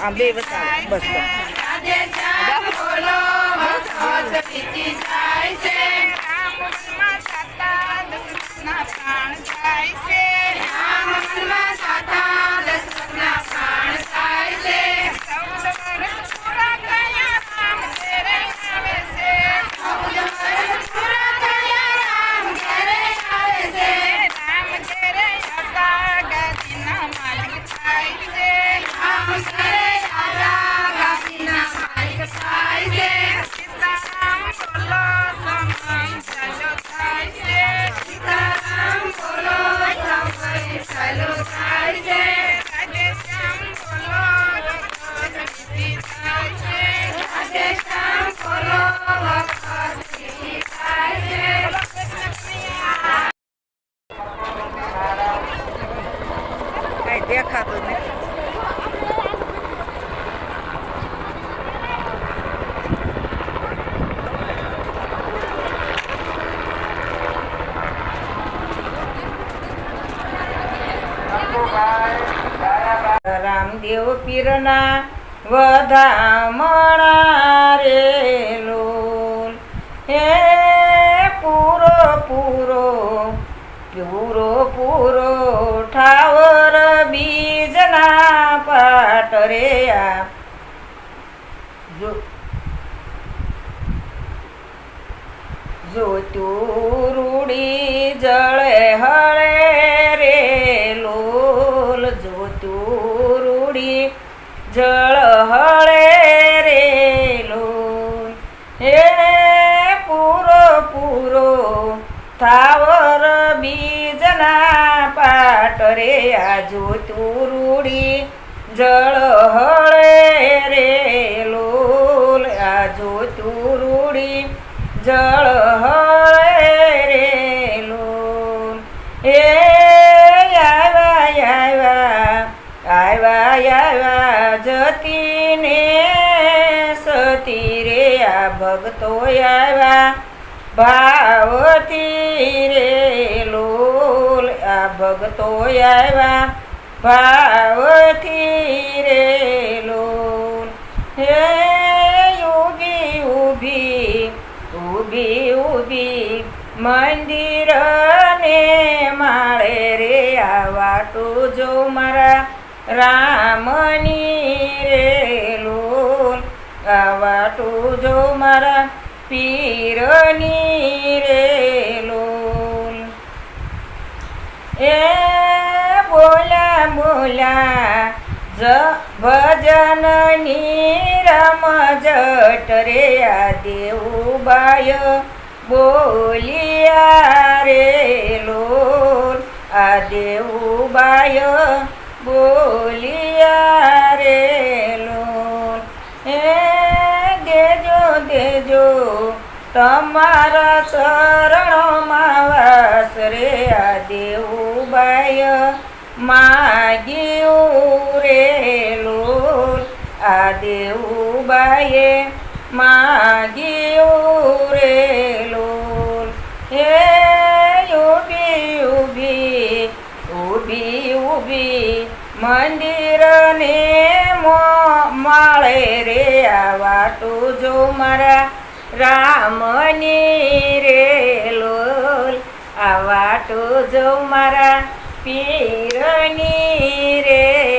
આમ બે બતાવો બસ બસ આજે રામદેવ પીરના વધામણા રે લોલ. હે પૂરો પૂરો પૂરો પૂરો ઠાવર બીજના પાટ રે આ. જો જોતું રૂડી જળે હળે હે પૂરો પૂરો થાવર બીજના પાટ રે આ જોતું રૂડી જળ હળે રે લોલ આ જોતું રૂડી જળ હળે રે લોલ. એ આવ્યા આવ્યા આવ્યા આવ્યા જતીને રે આ ભક્તો આવ્યા ભાવતી રે લોલ. આ ભક્તો આવ્યા, ભાવથી રે લોલ. હે યોગી ઊભી ઊભી ઊભી મંદિર ને માળે રે આ વાટો જો મારા રામની રે. આ વાટું જો મારા પીરની રે લોલ. એ બોલા બોલા જ ભજનની રમ જટ રે આ દેવુબાય બોલિયા રે લોલ. આ દેવુબાય બોલિયા રે તમારા શરણોમાં વાસ રે આ દેવુબાય. માગ્યું રે લોલ આ દેવુબાએ માગ્યું રે લોલ. હે ઊભી ઊભી ઊભી ઊભી મંદિરને માળે રે આ વાટું જો મારા રામની રે લોલ આવા તો જવ મારા પીરની રે